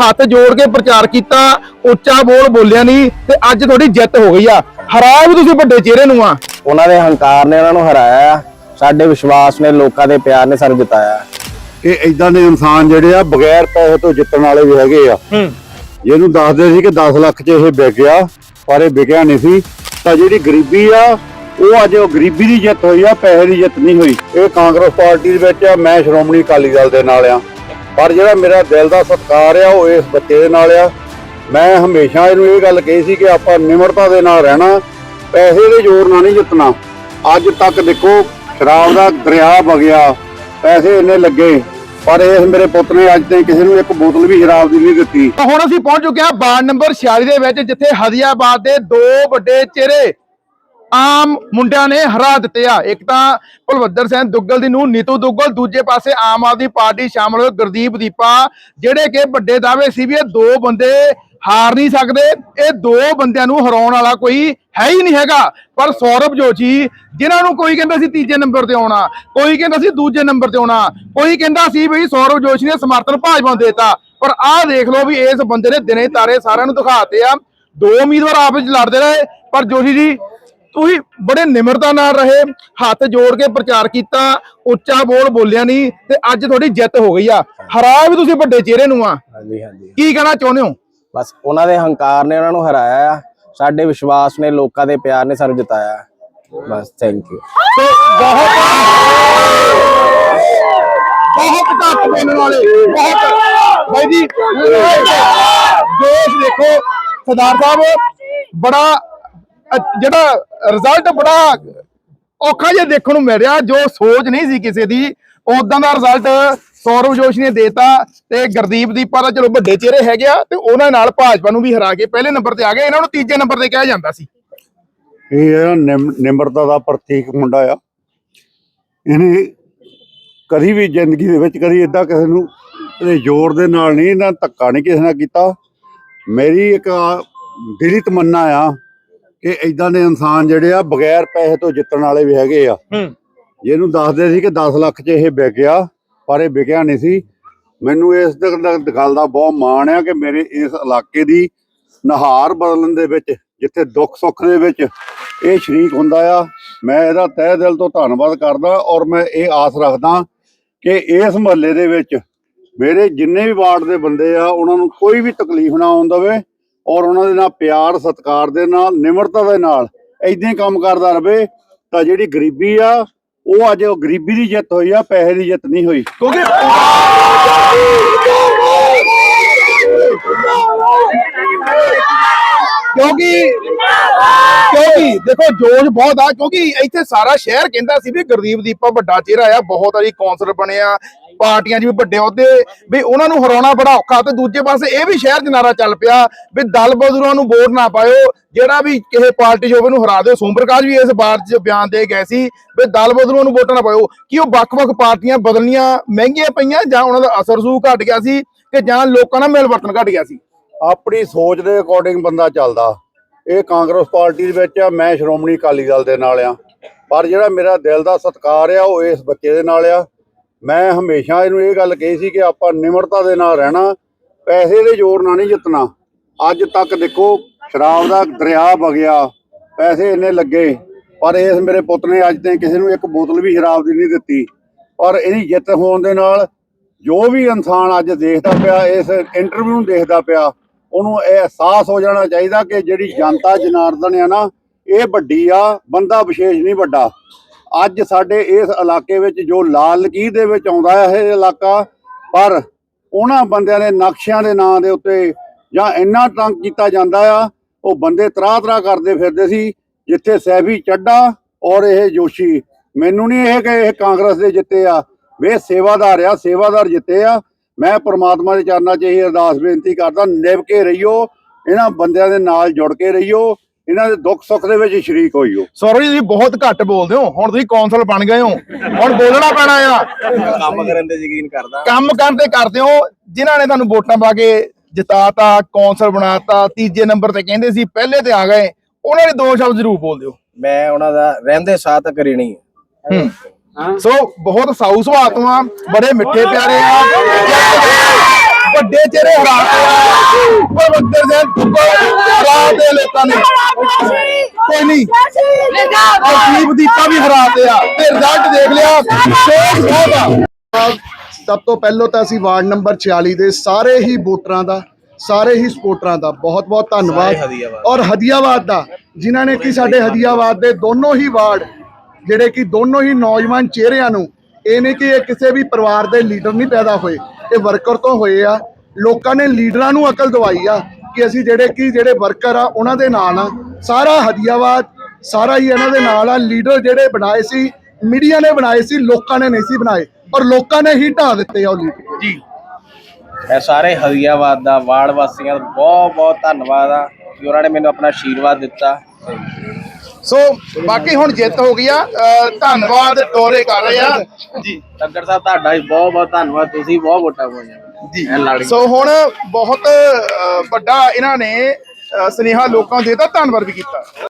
ਹੱਥ ਜੋੜ ਕੇ ਪ੍ਰਚਾਰ ਕੀਤਾ ਉੱਚਾ ਬੋਲ ਬੋਲਿਆ ਨਹੀਂ ਤੇ ਅੱਜ ਤੁਹਾਡੀ ਜਿੱਤ ਹੋ ਗਈ ਆ। ਹਰਾ ਵੀ ਤੁਸੀਂ ਵੱਡੇ ਚਿਹਰੇ ਨੂੰ ਆ। ਉਹਨਾਂ ਦੇ ਹੰਕਾਰ ਨੇ ਉਹਨਾਂ ਨੂੰ ਹਰਾਇਆ। ਸਾਡੇ ਵਿਸ਼ਵਾਸ ਨੇ ਲੋਕਾਂ ਦੇ ਪਿਆਰ ਨੇ ਸਾਨੂੰ ਜਿਤਾਇਆ। ਕਿ ਇਦਾਂ ਦੇ ਇਨਸਾਨ ਜਿਹੜੇ ਆ ਬਗੈਰ ਪੈਸੇ ਤੋਂ ਜਿੱਤਣ ਵਾਲੇ ਵੀ ਹੈਗੇ ਆ। ਹੂੰ। ਜਿਹਨੂੰ ਦੱਸਦੇ ਸੀ ਕਿ 10 ਲੱਖ 'ਚ ਇਹ ਵਿਕ ਗਿਆ ਪਰ ਇਹ ਵਿਕਿਆ ਨਹੀਂ ਸੀ। ਤਾਂ ਜਿਹੜੀ ਗਰੀਬੀ ਆ ਉਹ ਅੱਜ ਉਹ ਗਰੀਬੀ ਦੀ ਜਿੱਤ ਹੋਈ ਆ ਪੈਸੇ ਦੀ ਜਿੱਤ ਨਹੀਂ ਹੋਈ। ਇਹ ਕਾਂਗਰਸ ਪਾਰਟੀ ਦੇ ਵਿੱਚ ਆ ਮੈਂ ਸ਼੍ਰੋਮਣੀ ਅਕਾਲੀ ਦਲ ਦੇ ਨਾਲ ਆ। ਪਰ ਜਿਹੜਾ ਮੇਰਾ ਦਿਲ ਦਾ ਸਤਿਕਾਰ ਆ, ਉਹ ਇਸ ਬੱਚੇ ਦੇ ਨਾਲ ਆ। ਮੈਂ ਹਮੇਸ਼ਾ ਇਹਨੂੰ ਇਹ ਗੱਲ ਕਹੀ ਸੀ ਕਿ ਆਪਾਂ ਨਿਮਰਤਾ ਦੇ ਨਾਲ ਰਹਿਣਾ, ਪੈਸੇ ਦੇ ਜ਼ੋਰ ਨਾਲ ਨਹੀਂ ਜਿੱਤਣਾ। ਅੱਜ ਤੱਕ ਦੇਖੋ, ਸ਼ਰਾਬ ਦਾ ਦਰਿਆ ਵਗਿਆ, ਪੈਸੇ ਇੰਨੇ ਲੱਗੇ, ਪਰ ਇਸ ਮੇਰੇ ਪੁੱਤ ਨੇ ਅੱਜ ਤਾਈਂ ਕਿਸੇ ਨੂੰ ਇੱਕ ਬੋਤਲ ਵੀ ਸ਼ਰਾਬ ਦੀ ਨਹੀਂ ਦਿੱਤੀ। ਹੁਣ ਅਸੀਂ ਪਹੁੰਚ ਚੁੱਕੇ ਹਾਂ ਵਾਰਡ ਨੰਬਰ 46 ਦੇ ਵਿੱਚ, ਜਿੱਥੇ ਹਦੀਆਬਾਦ ਦੇ ਦੋ ਵੱਡੇ ਚਿਹਰੇ ਆਮ ਮੁੰਡਿਆਂ ਨੇ ਹਰਾ ਦਿੱਤੇ ਆ। ਇੱਕ ਤਾਂ ਭਲਵੱਦਰ ਸਿੰਘ ਦੁੱਗਲ ਦੀ ਨੂੰ ਨੀਤੂ ਦੁੱਗਲ, ਦੂਜੇ ਪਾਸੇ ਆਮ ਆਦਮੀ ਪਾਰਟੀ ਸ਼ਾਮਲ ਹੋਏ ਗੁਰਦੀਪ ਦੀਪਾ, ਜਿਹੜੇ ਕਿ ਵੱਡੇ ਦਾਅਵੇ ਸੀ ਵੀ ਇਹ ਦੋ ਬੰਦੇ ਹਾਰ ਨਹੀਂ ਸਕਦੇ, ਇਹ ਦੋ ਬੰਦਿਆਂ ਨੂੰ ਹਰਾਉਣ ਵਾਲਾ ਕੋਈ ਹੈ ਹੀ ਨਹੀਂ ਹੈਗਾ। ਪਰ ਸੌਰਵ ਜੋਸ਼ੀ, ਜਿਨ੍ਹਾਂ ਨੂੰ ਕੋਈ ਕਹਿੰਦਾ ਸੀ ਤੀਜੇ ਨੰਬਰ ਤੇ ਆਉਣਾ, ਕੋਈ ਕਹਿੰਦਾ ਸੀ ਦੂਜੇ ਨੰਬਰ ਤੇ ਆਉਣਾ, ਕੋਈ ਕਹਿੰਦਾ ਸੀ ਵੀ ਸੌਰਵ ਜੋਸ਼ੀ ਨੇ ਸਮਰਥਨ ਭਾਜਪਾ ਨੂੰ ਦਿੱਤਾ। ਪਰ ਆਹ ਦੇਖ ਲਓ ਵੀ ਇਸ ਬੰਦੇ ਨੇ ਦਿਨੇ ਤਾਰੇ ਸਾਰਿਆਂ ਨੂੰ ਦਿਖਾਤੇ ਆ। ਦੋ ਉਮੀਦਵਾਰ ਆਪਸ ਵਿੱਚ ਲੜਦੇ ਰਹੇ, ਪਰ ਜੋਸ਼ੀ ਜੀ ਤੁਸੀਂ ਬੜੇ ਨਿਮਰਤਾ ਨਾਲ ਰਹੇ ਹੱਥ ਜੋੜ ਕੇ ਪ੍ਰਚਾਰ ਕੀਤਾ ਉੱਚਾ ਬੋਲ ਬੋਲਿਆ ਨਹੀਂ ਤੇ ਅੱਜ ਤੁਹਾਡੀ ਜਿੱਤ ਹੋ ਗਈ ਆ। ਹਰਾ ਵੀ ਤੁਸੀਂ ਵੱਡੇ ਚਿਹਰੇ ਨੂੰ ਆ। ਹਾਂਜੀ ਹਾਂਜੀ। ਕੀ ਕਹਿਣਾ ਚਾਹੁੰਦੇ ਹੋ? ਬਸ ਉਹਨਾਂ ਦੇ ਹੰਕਾਰ ਨੇ ਉਹਨਾਂ ਨੂੰ ਹਰਾਇਆ ਆ। ਸਾਡੇ ਵਿਸ਼ਵਾਸ ਨੇ ਲੋਕਾਂ ਦੇ ਪਿਆਰ ਨੇ ਸਾਨੂੰ ਜਿਤਾਇਆ। ਬਸ ਥੈਂਕ ਯੂ ਤੇ ਬਹੁਤ ਬਹੁਤ ਘੱਟ ਬੋਲਣ ਵਾਲੇ ਬਹੁਤ ਬਾਈ ਜੀ ਜੋਸ਼ ਦੇਖੋ ਸਰਦਾਰ ਸਾਹਿਬ ਬੜਾ ਜਿਹੜਾ ਰਿਜ਼ਲਟ ਬੜਾ ਔਖਾ ਜਿਹਾ ਦੇਖਣ ਨੂੰ ਮਿਲ ਰਿਹਾ, ਜੋ ਸੋਚ ਨਹੀਂ ਸੀ ਕਿਸੇ ਦੀ ਉਦਾਂ ਦਾ ਰਿਜ਼ਲਟ ਸੌਰਵ ਜੋਸ਼ੀ ਨੇ ਦੇਤਾ ਤੇ ਗੁਰਦੀਪ ਦੀਪਾ ਦਾ ਚਲੋ ਵੱਡੇ ਚਿਹਰੇ ਹੈਗੇ ਆ ਤੇ ਉਹਨਾਂ ਨਾਲ ਭਾਜਪਾ ਨੂੰ ਵੀ ਹਰਾ ਕੇ ਪਹਿਲੇ ਨੰਬਰ ਤੇ ਆ ਗਏ, ਇਹਨਾਂ ਨੂੰ ਤੀਜੇ ਨੰਬਰ ਤੇ ਕਿਹਾ ਜਾਂਦਾ ਸੀ। ਇਹ ਨਿਮਰਤਾ ਦਾ ਪ੍ਰਤੀਕ ਮੁੰਡਾ ਆ, ਇਹਨੇ ਕਦੀ ਵੀ ਜ਼ਿੰਦਗੀ ਦੇ ਵਿੱਚ ਕਦੀ ਇਦਾਂ ਕਿਸੇ ਨੂੰ ਇਹਦੇ ਜ਼ੋਰ ਦੇ ਨਾਲ ਨਹੀਂ, ਇਹਨਾਂ ਧੱਕਾ ਨਹੀਂ ਕਿਸੇ ਨਾਲ ਕੀਤਾ। ਮੇਰੀ ਇੱਕ ਆ ਦਿਲੀ ਤਮੰਨਾ ਆ ਕਿ ਇਦਾਂ ਦੇ ਇਨਸਾਨ ਜਿਹੜੇ ਆ ਬਗੈਰ ਪੈਸੇ ਤੋਂ ਜਿੱਤਣ ਵਾਲੇ ਵੀ ਹੈਗੇ ਆ। ਹੂੰ। ਜਿਹਨੂੰ ਦੱਸਦੇ ਸੀ ਕਿ 10 ਲੱਖ 'ਚ ਇਹ ਵਿਕ ਗਿਆ ਪਰ ਇਹ ਵਿਕਿਆ ਨਹੀਂ ਸੀ। ਮੈਨੂੰ ਇਸ ਗੱਲ ਦਾ ਬਹੁਤ ਮਾਣ ਆ ਕਿ ਮੇਰੇ ਇਸ ਇਲਾਕੇ ਦੀ ਨਹਾਰ ਬਦਲਣ ਦੇ ਵਿੱਚ ਜਿੱਥੇ ਦੁੱਖ ਸੁੱਖ ਦੇ ਵਿੱਚ ਇਹ ਸ਼ਰੀਕ ਹੁੰਦਾ ਆ ਮੈਂ ਇਹਦਾ ਤਹਿ ਦਿਲ ਤੋਂ ਧੰਨਵਾਦ ਕਰਦਾ ਔਰ ਮੈਂ ਇਹ ਆਸ ਰੱਖਦਾ ਕਿ ਇਸ ਮਹੱਲੇ ਦੇ ਵਿੱਚ ਮੇਰੇ ਜਿੰਨੇ ਵੀ ਵਾਰਡ ਦੇ ਬੰਦੇ ਆ ਉਹਨਾਂ ਨੂੰ ਕੋਈ ਵੀ ਤਕਲੀਫ ਨਾ ਆਉਣ ਦੇਵੇ। ਔਰ ਉਹਨਾਂ ਦੇ ਨਾਲ ਪਿਆਰ, ਸਤਿਕਾਰ ਦੇ ਨਾਲ, ਨਿਮਰਤਾ ਦੇ ਨਾਲ ਐਦਾਂ ਹੀ ਕੰਮ ਕਰਦਾ ਰਵੇ, ਤਾਂ ਜਿਹੜੀ ਗਰੀਬੀ ਆ, ਉਹ ਅੱਜ ਉਹ ਗਰੀਬੀ ਦੀ ਜਿੱਤ ਹੋਈ ਆ, ਪੈਸੇ ਦੀ ਜਿੱਤ ਨਹੀਂ ਹੋਈ। ਕਿਉਂਕਿ ਕਿਉਂਕਿ ਕਿਉਂਕਿ ਦੇਖੋ ਜੋਸ਼ ਬਹੁਤ ਆ, ਕਿਉਂਕਿ ਇੱਥੇ ਸਾਰਾ ਸ਼ਹਿਰ ਕਹਿੰਦਾ ਸੀ ਵੀ ਗੁਰਦੀਪ ਦੀਪਾ ਵੱਡਾ ਚਿਹਰਾ ਆ, ਬਹੁਤ ਵਾਰੀ ਕੌਂਸਲਰ ਬਣਿਆ ਪਾਰਟੀਆਂ 'ਚ ਵੀ ਵੱਡੇ ਅਹੁਦੇ, ਵੀ ਉਹਨਾਂ ਨੂੰ ਹਰਾਉਣਾ ਬੜਾ ਔਖਾ ਤੇ ਦੂਜੇ ਪਾਸੇ ਇਹ ਵੀ ਸ਼ਹਿਰ 'ਚ ਚੱਲ ਪਿਆ ਵੀ ਦਲ ਬਦਲੂਆਂ ਨੂੰ ਵੋਟ ਨਾ ਪਾਇਓ, ਜਿਹੜਾ ਵੀ ਕਿਸੇ ਪਾਰਟੀ 'ਚ ਹੋਵੇ ਨੂੰ ਹਰਾ ਦਿਓ। ਸੋਮ ਪ੍ਰਕਾਸ਼ ਵੀ ਇਸ ਬਾਰ 'ਚ ਬਿਆਨ ਦੇ ਗਏ ਸੀ ਵੀ ਦਲ ਬਦਲੂਆਂ ਨੂੰ ਵੋਟਾਂ ਨਾ ਪਾਇਓ, ਕਿ ਉਹ ਵੱਖ-ਵੱਖ ਪਾਰਟੀਆਂ ਬਦਲਣੀਆਂ ਮਹਿੰਗੀਆਂ ਪਈਆਂ ਜਾਂ ਉਹਨਾਂ ਦਾ ਅਸਰ ਸੂ ਘਟ ਗਿਆ ਸੀ ਕਿ ਜਾਂ ਲੋਕਾਂ ਨਾਲ ਮਿਲ ਵਰਤਨ ਘਟ ਗਿਆ ਸੀ? ਆਪਣੀ ਸੋਚ ਦੇ ਅਕੋਰਡਿੰਗ ਬੰਦਾ ਚੱਲਦਾ। ਇਹ ਕਾਂਗਰਸ ਪਾਰਟੀ ਦੇ ਵਿੱਚ ਆ, ਮੈਂ ਸ਼੍ਰੋਮਣੀ ਅਕਾਲੀ ਦਲ ਦੇ ਨਾਲ ਆ। ਪਰ ਜਿਹੜਾ ਮੇਰਾ ਦਿਲ ਦਾ ਸਤਿਕਾਰ ਆ, ਉਹ ਇਸ ਬੱਚੇ ਦੇ ਨਾਲ ਆ। ਮੈਂ ਹਮੇਸ਼ਾ ਇਹਨੂੰ ਇਹ ਗੱਲ ਕਹੀ ਸੀ ਕਿ ਆਪਾਂ ਨਿਮਰਤਾ ਦੇ ਨਾਲ ਰਹਿਣਾ, ਪੈਸੇ ਦੇ ਜ਼ੋਰ ਨਾਲ ਨਹੀਂ ਜਿੱਤਣਾ। ਅੱਜ ਤੱਕ ਦੇਖੋ, ਸ਼ਰਾਬ ਦਾ ਦਰਿਆ ਵਗਿਆ, ਪੈਸੇ ਇੰਨੇ ਲੱਗੇ, ਪਰ ਇਸ ਮੇਰੇ ਪੁੱਤ ਨੇ ਅੱਜ ਤਾਈਂ ਕਿਸੇ ਨੂੰ ਇੱਕ ਬੋਤਲ ਵੀ ਸ਼ਰਾਬ ਦੀ ਨਹੀਂ ਦਿੱਤੀ। ਪਰ ਇਹਦੀ ਜਿੱਤ ਹੋਣ ਦੇ ਨਾਲ ਜੋ ਵੀ ਇਨਸਾਨ ਅੱਜ ਦੇਖਦਾ ਪਿਆ, ਇਸ ਇੰਟਰਵਿਊ ਨੂੰ ਦੇਖਦਾ ਪਿਆ, ਉਹਨੂੰ ਇਹ ਅਹਿਸਾਸ ਹੋ ਜਾਣਾ ਚਾਹੀਦਾ ਕਿ ਜਿਹੜੀ ਜਨਤਾ ਜਨਾਰਦਨ ਆ ਨਾ, ਇਹ ਵੱਡੀ ਆ, ਬੰਦਾ ਵਿਸ਼ੇਸ਼ ਨਹੀਂ ਵੱਡਾ। ਅੱਜ ਸਾਡੇ ਇਸ ਇਲਾਕੇ ਵਿੱਚ ਜੋ ਲਾਲ ਲਕੀਰ ਦੇ ਵਿੱਚ ਆਉਂਦਾ ਹੈ ਇਹ ਇਲਾਕਾ, ਪਰ ਉਹਨਾਂ ਬੰਦਿਆਂ ਦੇ ਨਕਸ਼ਿਆਂ ਦੇ ਨਾਂ ਦੇ ਉੱਤੇ ਜਾਂ ਇੰਨਾ ਤੰਗ ਕੀਤਾ ਜਾਂਦਾ ਆ, ਉਹ ਬੰਦੇ ਤਰਾਹ ਤਰਾਹ ਕਰਦੇ ਫਿਰਦੇ ਸੀ, ਜਿੱਥੇ ਸੈਫੀ ਚੱਡਾ ਔਰ ਇਹ ਜੋਸ਼ੀ। ਮੈਨੂੰ ਨਹੀਂ ਇਹ ਕਿ ਇਹ ਕਾਂਗਰਸ ਦੇ ਜਿੱਤੇ ਆ। ਵੇ ਸੇਵਾਦਾਰ ਆ, ਸੇਵਾਦਾਰ ਜਿੱਤੇ ਆ। ਮੈਂ ਪ੍ਰਮਾਤਮਾ ਦੇ ਚਰਨਾਂ 'ਚ ਇਹ ਅਰਦਾਸ ਬੇਨਤੀ ਕਰਦਾ, ਨਿਭ ਕੇ ਰਹੀਓ, ਇਹਨਾਂ ਬੰਦਿਆਂ ਦੇ ਨਾਲ ਜੁੜ ਕੇ ਰਹੀਓ। ਇਹਨਾਂ ਦੇ ਦੁੱਖ ਸੁੱਖ ਦੇ ਵਿੱਚ ਸ਼ਰੀਕ ਹੋਈਓ ਸੌਰਵ ਜੀ ਤੁਸੀਂ ਬਹੁਤ ਘੱਟ ਬੋਲਦੇ ਹੋ। ਹੁਣ ਤੁਸੀਂ ਕੌਂਸਲ ਬਣ ਗਏ ਹੋ। ਹੁਣ ਬੋਲਣਾ ਪੈਣਾ ਆ। ਕੰਮ ਕਰਨ ਤੇ ਯਕੀਨ ਕਰਦਾ। ਕੰਮ ਕਰਨ ਤੇ ਕਰਦੇ ਹੋ। ਜਿਨ੍ਹਾਂ ਨੇ ਤੁਹਾਨੂੰ ਵੋਟਾਂ ਪਾ ਕੇ ਜਿਤਾਤਾ ਕੌਂਸਲ ਬਣਾਤਾ ਤੀਜੇ ਨੰਬਰ ਤੇ ਕਹਿੰਦੇ ਸੀ ਪਹਿਲੇ ਤੇ ਆ ਗਏ। ਉਹਨਾਂ ਦੇ ਦੋ ਸ਼ਬਦ ਜ਼ਰੂਰ ਬੋਲ ਦਿਓ। ਮੈਂ ਉਹਨਾਂ ਦਾ ਰਹਿੰਦੇ ਸਾਥ ਕਰੀਣੀ ਸੋ ਬਹੁਤ ਸਾਊ ਸੁਭਾਅ ਤੋਂ ਆ। ਬੜੇ ਮਿੱਠੇ ਪਿਆਰੇ ਆ। ਵੱਡੇ ਚਿਹਰੇ ਹਰਾਤੇ ਆ। ਬਲਵੰਦਰ ਸਿੰਘ ਦੁੱਗਲ ਹਰਾਤੇ ਲੋਕਾਂ ਨੇ। ਕੋਈ ਨਹੀਂ। ਦੀਪ ਦੀਪਾ ਵੀ ਹਰਾਤੇ ਆ। ਤੇ ਰਿਜ਼ਲਟ ਦੇਖ ਲਿਆ। ਬਹੁਤ ਆ ਸਭ ਤੋਂ ਪਹਿਲਾਂ ਤਾਂ ਅਸੀਂ ਵਾਰਡ ਨੰਬਰ 46 ਦੇ ਸਾਰੇ ਹੀ ਵੋਟਰਾਂ ਦਾ ਸਾਰੇ ਹੀ ਸਪੋਰਟਰਾਂ ਦਾ ਬਹੁਤ ਬਹੁਤ ਧੰਨਵਾਦ। ਔਰ ਹਦੀਆਬਾਦ ਦਾ ਜਿਨ੍ਹਾਂ ਨੇ ਕਿ ਸਾਡੇ ਹਦੀਆਬਾਦ ਦੇ ਦੋਨੋਂ ਹੀ ਵਾਰਡ ਜਿਹੜੇ ਕਿ ਦੋਨੋਂ ਹੀ ਨੌਜਵਾਨ ਚਿਹਰਿਆਂ ਨੂੰ ਇਹ ਨਹੀਂ ਕਿ ਇਹ ਕਿਸੇ ਵੀ ਪਰਿਵਾਰ ਦੇ ਲੀਡਰ ਨਹੀਂ ਪੈਦਾ ਹੋਏ। ਇਹ ਵਰਕਰ ਤੋਂ ਹੋਏ ਆ, ਲੋਕਾਂ ਨੇ ਲੀਡਰਾਂ ਨੂੰ ਅਕਲ ਦਵਾਈ ਆ ਕਿ ਅਸੀਂ ਜਿਹੜੇ ਕਿ ਜਿਹੜੇ ਵਰਕਰ ਆ, ਉਹਨਾਂ ਦੇ ਨਾਲ ਆ। ਸਾਰਾ ਹਦੀਆਬਾਦ, ਸਾਰਾ ਹੀ ਇਹਨਾਂ ਦੇ ਨਾਲ ਆ। ਲੀਡਰ ਜਿਹੜੇ ਬਣਾਏ ਸੀ, ਮੀਡੀਆ ਨੇ ਬਣਾਏ ਸੀ, ਲੋਕਾਂ ਨੇ ਨਹੀਂ ਸੀ ਬਣਾਏ। ਔਰ ਲੋਕਾਂ ਨੇ ਹੀ ਢਾ ਦਿੱਤੇ ਆ ਉਹ ਲੀਡਰ। ਜੀ। ਮੈਂ ਸਾਰੇ ਹਰੀਆਬਾਦ ਦਾ ਵਾਰਡ ਵਾਸੀਆਂ ਦਾ ਬਹੁਤ ਬਹੁਤ ਧੰਨਵਾਦ ਆ ਕਿ ਉਹਨਾਂ ਨੇ ਮੈਨੂੰ ਆਪਣਾ ਆਸ਼ੀਰਵਾਦ ਦਿੱਤਾ। ਸੋ ਬਾਕੀ ਹੁਣ ਜਿੱਤ ਹੋ ਗਈ ਆ। ਅਹ ਧੰਨਵਾਦ ਟੋਰੇ ਕਰ ਰਹੇ ਆ। ਜੀ। ਤੱਕਰ ਸਾਹਿਬ ਤੁਹਾਡਾ ਵੀ ਬਹੁਤ ਬਹੁਤ ਧੰਨਵਾਦ। ਤੁਸੀਂ ਬਹੁਤ ਵੋਟਾਂ ਪਾਈਆਂ। ਜੀ। ਇਹ ਲੜ ਗਏ। ਸੋ ਹੁਣ ਬਹੁਤ ਅਹ, ਵੱਡਾ ਇਹਨਾਂ ਨੇ ਅਹ, ਸੁਨੇਹਾ ਲੋਕਾਂ ਨੂੰ ਦੇਤਾ। ਧੰਨਵਾਦ ਵੀ ਕੀਤਾ।